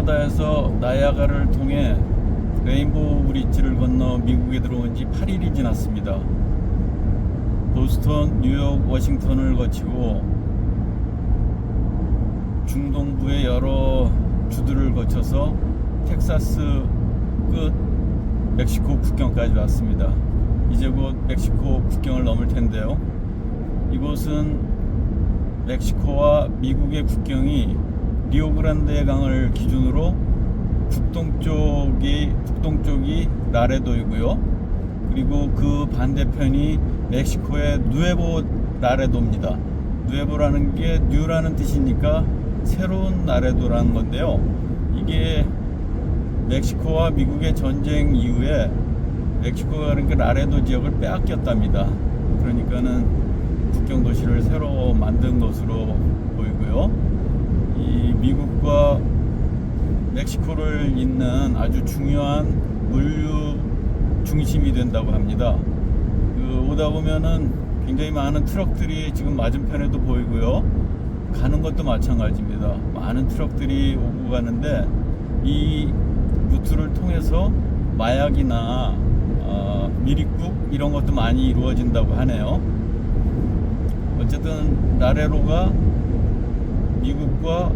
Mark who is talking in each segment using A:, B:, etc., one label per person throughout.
A: 캐나다에서 나야가를 통해 레인보우 브릿지를 건너 미국에 들어온 지 8일이 지났습니다. 보스턴, 뉴욕, 워싱턴을 거치고 중동부의 여러 주들을 거쳐서 텍사스 끝 멕시코 국경까지 왔습니다. 이제 곧 멕시코 국경을 넘을 텐데요. 이곳은 멕시코와 미국의 국경이 리오그란데 강을 기준으로 북동쪽이 북동쪽이 라레도이고요. 그리고 그 반대편이 멕시코의 누에보 라레도입니다. 누에보라는 게 뉴라는 뜻이니까 새로운 라레도라는 건데요. 이게 멕시코와 미국의 전쟁 이후에 멕시코가 그러니까 라레도 지역을 빼앗겼답니다. 그러니까는 국경 도시를 새로 만든 것으로 미국과 멕시코를 잇는 아주 중요한 물류 중심이 된다고 합니다. 그 오다 보면은 굉장히 많은 트럭들이 지금 맞은편에도 보이고요. 가는 것도 마찬가지입니다. 많은 트럭들이 오고 가는데 이 루트를 통해서 마약이나 어, 미립국 이런 것도 많이 이루어진다고 하네요. 어쨌든 나레로가 미국과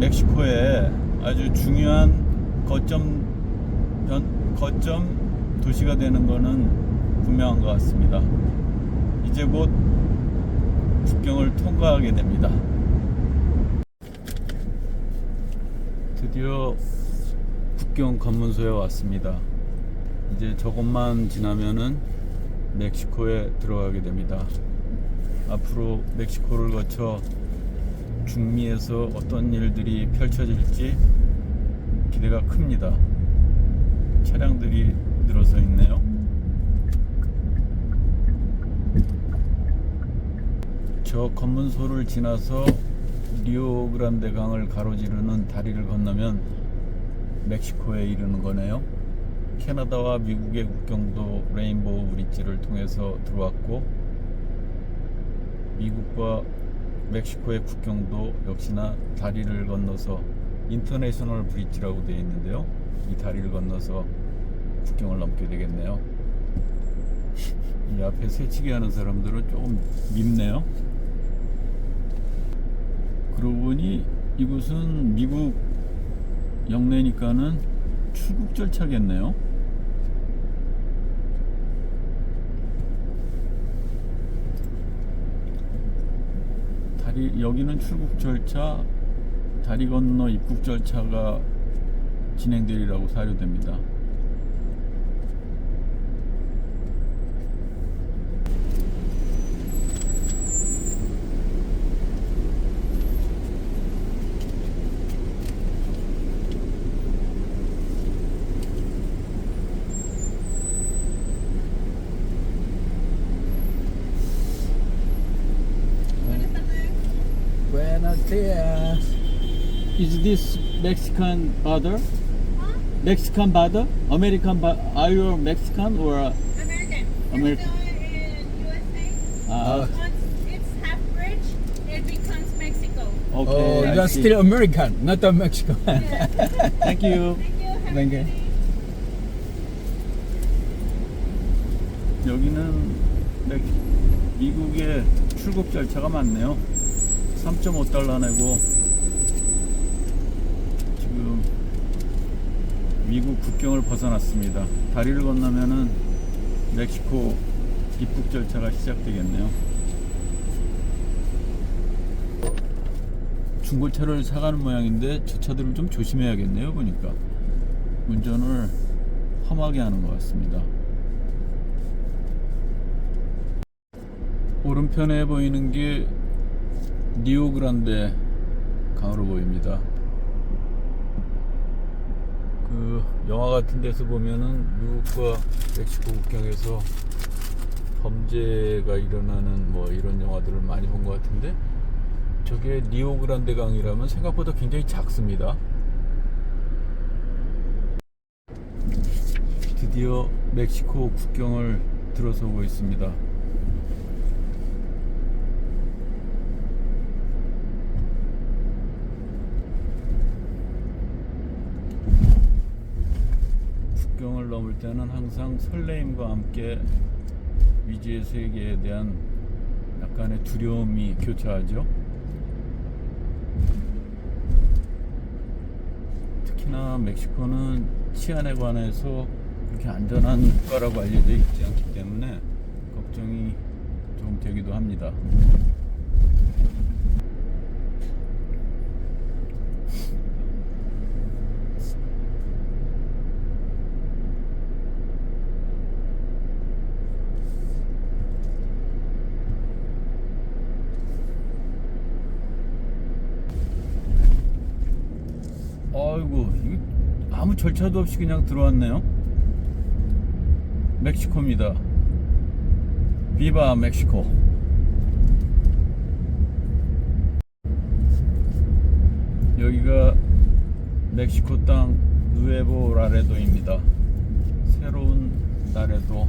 A: 멕시코의 아주 중요한 거점 변, 거점 도시가 되는 것은 분명한 것 같습니다. 이제 곧 국경을 통과하게 됩니다. 드디어 국경 검문소에 왔습니다. 이제 저것만 지나면은 멕시코에 들어가게 됩니다. 앞으로 멕시코를 거쳐 중미에서 어떤 일들이 펼쳐질지 기대가 큽니다. 차량들이 늘어서 있네요. 저 검문소를 지나서 리오그란데 강을 가로지르는 다리를 건너면 멕시코에 이르는 거네요. 캐나다와 미국의 국경도 레인보우 브릿지를 통해서 들어왔고 미국과 멕시코의 국경도 역시나 다리를 건너서 인터내셔널 브릿지라고 되어 있는데요. 이 다리를 건너서 국경을 넘게 되겠네요. 이 앞에 새치기 하는 사람들은 조금 밉네요. 그러고 보니 이곳은 미국 영내니까는 출국 절차겠네요. 다리 여기는 출국 절차, 다리 건너 입국 절차가 진행되리라고 사료됩니다.
B: Buenos dias.
A: Is this Mexican border? Mexican border? American border? Are you Mexican or?
C: American.
A: American.
C: USA.
A: Uh,
C: Once it's half bridge, it becomes Mexico.
A: okay.
B: oh,
A: I
B: you're
A: see.
B: still American, not a Mexican.
C: Yeah.
A: Thank you.
C: Thank you. Have a
B: Thank
C: good
B: you.
C: day.
A: 여기는 멕- 미국의 출국 절차가 많네요. 3.5달러 내고 지금 미국 국경을 벗어났습니다. 다리를 건너면은 멕시코 입국 절차가 시작되겠네요. 중고차를 사가는 모양인데 저 차들을 좀 조심해야겠네요. 보니까 운전을 험하게 하는 것 같습니다. 오른편에 보이는 게 리오그란데 강으로 보입니다. 그 영화 같은 데서 보면은 미국과 멕시코 국경에서 범죄가 일어나는 뭐 이런 영화들을 많이 본 것 같은데 저게 리오그란데 강이라면 생각보다 굉장히 작습니다. 드디어 멕시코 국경을 들어서고 있습니다. 올 때는 항상 설레임과 함께 미지의 세계에 대한 약간의 두려움이 교차하죠. 특히나 멕시코는 치안에 관해서 그렇게 안전한 국가라고 알려져 있지 않기 때문에 걱정이 좀 되기도 합니다. 아이고 이거 아무 절차도 없이 그냥 들어왔네요. 멕시코입니다. 비바 멕시코. 여기가 멕시코 땅 누에보 라레도입니다. 새로운 라레도